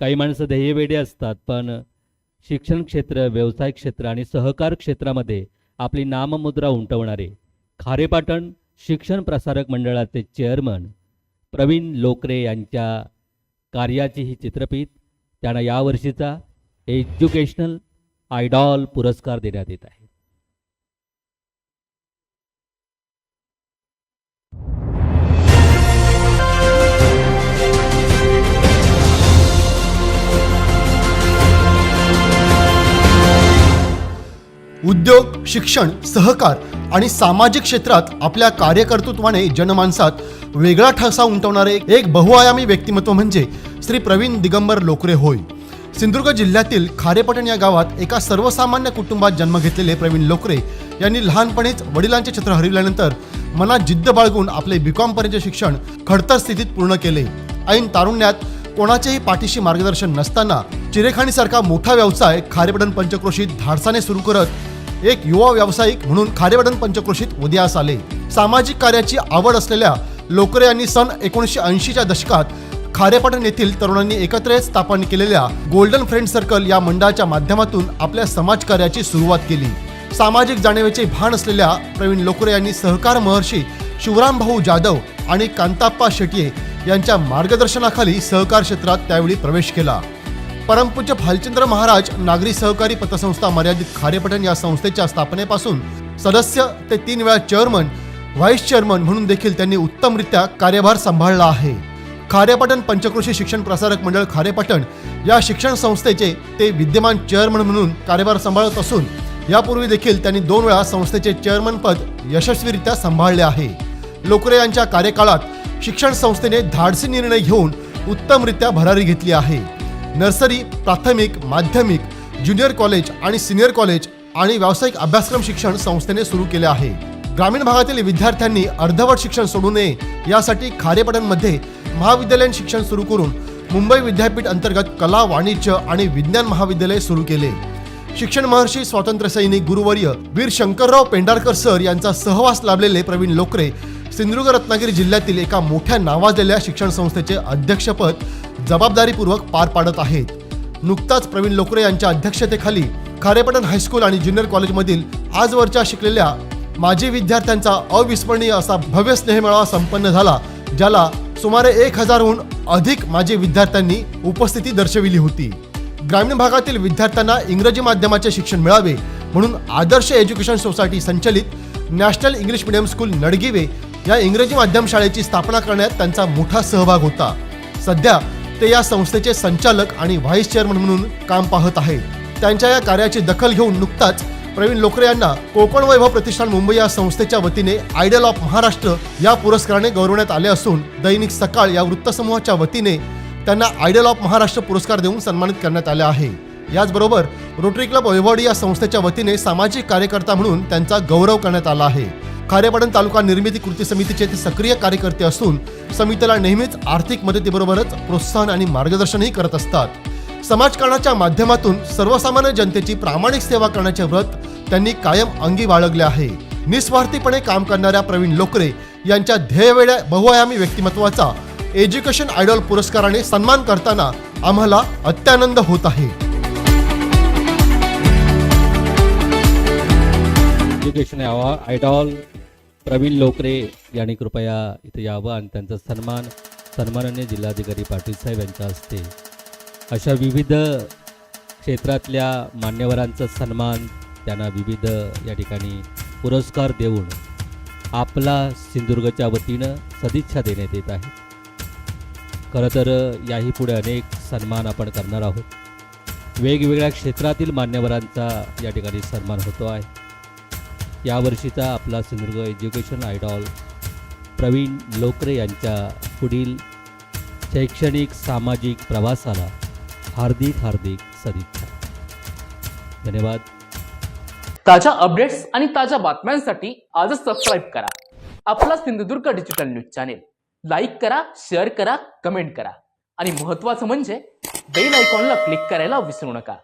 काही माणसं ध्येयवेडे असतात पण शिक्षण क्षेत्र व्यवसाय क्षेत्र आणि सहकार क्षेत्रामध्ये आपली नाममुद्रा उमटवणारे खारेपाटण शिक्षण प्रसारक मंडळाचे चेअरमन प्रवीण लोकरे यांच्या कार्याची ही चित्रपीत त्यांना यावर्षीचा एज्युकेशनल आयडॉल पुरस्कार देण्यात येत आहे. उद्योग शिक्षण सहकार आणि सामाजिक क्षेत्रात आपल्या कार्यकर्तृत्वाने जनमानसात वेगळा ठसा उमटवणारे एक बहुआयामी व्यक्तिमत्व म्हणजे श्री प्रवीण दिगंबर लोकरे होय. सिंधुदुर्ग जिल्ह्यातील खारेपटण या गावात एका सर्वसामान्य कुटुंबात जन्म घेतलेले प्रवीण लोकरे यांनी लहानपणीच वडिलांचे छत्र हरविल्यानंतर मनात जिद्द बाळगून आपले बीकॉम पर्यंत शिक्षण खडतर स्थितीत पूर्ण केले. ऐन तारुण्यात कोणाचेही पाठीशी मार्गदर्शन नसताना चिरेखाणीसारखा मोठा व्यवसाय खारेपटण पंचक्रोशीत धाडसाने सुरू करत एक युवा व्यावसायिक म्हणून खारेपटण पंचक्रोशीत उदयास आले. सामाजिक कार्याची आवड असलेल्या लोकरे यांनी सन एकोणीसशे ऐंशीच्या दशकात खारेपाटण येथील तरुणांनी एकत्र स्थापन केलेल्या गोल्डन फ्रेंड सर्कल या मंडळाच्या माध्यमातून आपल्या समाजकार्याची सुरुवात केली. सामाजिक जाणीवेचे भान असलेल्या प्रवीण लोकरे यांनी सहकार महर्षी शिवराम भाऊ जाधव आणि कांताप्पा शेट्ये यांच्या मार्गदर्शनाखाली सहकार क्षेत्रात त्यावेळी प्रवेश केला. परमपूज्य भालचंद्र महाराज नागरी सहकारी पतसंस्था मर्यादित खारेपठण या संस्थेच्या स्थापनेपासून सदस्य ते तीन वेळा चेअरमन व्हाईस चेअरमन म्हणून देखील त्यांनी उत्तमरित्या कार्यभार सांभाळला आहे. खारेपाटण पंचकृषी शिक्षण प्रसारक मंडळ खारेपाटण या शिक्षण संस्थेचे ते विद्यमान चेअरमन म्हणून कार्यभार सांभाळत असून यापूर्वी देखील त्यांनी दोन वेळा संस्थेचे चेअरमन पद यशस्वीरित्या सांभाळले आहे. लोकरे यांच्या कार्यकाळात शिक्षण संस्थेने धाडसी निर्णय घेऊन उत्तमरित्या भरारी घेतली आहे. नर्सरी प्राथमिक माध्यमिक ज्युनियर कॉलेज आणि सिनियर कॉलेज आणि व्यावसायिक अभ्यासक्रम शिक्षण संस्थेने सुरू केले आहे. ग्रामीण भागातील विद्यार्थ्यांनी अर्धवट शिक्षण सोडू नये यासाठी खारेपाटणमध्ये महाविद्यालयीन शिक्षण सुरू करून मुंबई विद्यापीठ अंतर्गत कला वाणिज्य आणि विज्ञान महाविद्यालय सुरू केले. शिक्षण महर्षी स्वातंत्र्य सैनिक गुरुवर्य वीर शंकरराव पेंढारकर सर यांचा सहवास लाभलेले प्रवीण लोकरे सिंधुदुर्ग रत्नागिरी जिल्ह्यातील एका मोठ्या नावाजलेल्या शिक्षण संस्थेचे अध्यक्षपद जबाबदारीपूर्वक पार पाडत आहेत. नुकताच प्रवीण लोकरे यांच्या अध्यक्षतेखाली खारेपटण हायस्कूल आणि ज्युनियर कॉलेजमधील आजवरच्या शिकलेल्या माजी विद्यार्थ्यांचा अविस्मरणीय असा भव्य स्नेहमेळावा संपन्न झाला ज्याला सुमारे एक हजारहून अधिक माजी विद्यार्थ्यांनी उपस्थिती दर्शविली होती. ग्रामीण भागातील विद्यार्थ्यांना इंग्रजी माध्यमाचे शिक्षण मिळावे म्हणून आदर्श एज्युकेशन सोसायटी संचलित national English medium school Nadgive या इंग्रजी माध्यम शाळेची स्थापना करण्यात त्यांचा मोठा सहभाग होता. सध्या ते या संस्थेचे संचालक आणि व्हाईस चेअरमन म्हणून काम पाहत आहेत. त्यांच्या या कार्याची दखल घेऊन नुकताच प्रवीण लोकरे यांना कोकण वैभव प्रतिष्ठान मुंबई या संस्थेच्या वतीने आयडल ऑफ महाराष्ट्र या पुरस्काराने गौरवण्यात आले असून दैनिक सकाळ या वृत्तसमूहाच्या वतीने त्यांना आयडल ऑफ महाराष्ट्र पुरस्कार देऊन सन्मानित करण्यात आले आहे. याचबरोबर रोटरी क्लब वैभवडी या संस्थेच्या वतीने सामाजिक कार्यकर्ता म्हणून त्यांचा गौरव करण्यात आला आहे. खारेपाटण तालुका निर्मिती कृती समितीचे ते सक्रिय कार्यकर्ते असून समितीला नेहमीच आर्थिक मदतीबरोबरच प्रोत्साहन आणि मार्गदर्शनही करत असतात. समाजकारणाच्या माध्यमातून सर्वसामान्य जनतेची प्रामाणिक सेवा करण्याचे व्रत त्यांनी कायम अंगी बाळगले आहे. निस्वार्थीपणे काम करणाऱ्या प्रवीण लोकरे यांच्या ध्येयवेळ्या बहुआयामी व्यक्तिमत्वाचा एज्युकेशन आयडॉल पुरस्काराने सन्मान करताना आम्हाला अत्यानंद होत आहे. एज्युकेशन आयडॉल प्रवीण लोकरे यांनी कृपया इथे यावं आणि त्यांचा सन्मान सन्माननीय जिल्हाधिकारी पाटील साहेब यांच्या हस्ते. अशा विविध क्षेत्रातल्या मान्यवरांचा सन्मान त्यांना विविध या ठिकाणी पुरस्कार देऊन आपला सिंधुदुर्गच्या वतीनं सदिच्छा देण्यात येत आहे. खरं तर याही पुढे अनेक सन्मान आपण करणार आहोत. वेगवेगळ्या क्षेत्रातील मान्यवरांचा या ठिकाणी सन्मान होतो आहे. यावर्षीचा आपला सिंधुदुर्ग एज्युकेशन आयडॉल प्रवीण लोकरे यांच्या पुढील शैक्षणिक सामाजिक प्रवासाला हार्दिक हार्दिक सदिच्छा. धन्यवाद. ताज्या अपडेट्स आणि ताज्या बातम्यांसाठी आजच सबस्क्राईब करा. आपला Sindhudurg digital news channel like करा शेअर करा कमेंट करा. आणि महत्त्वाचं म्हणजे बेल आयकॉनला क्लिक करायला विसरू नका.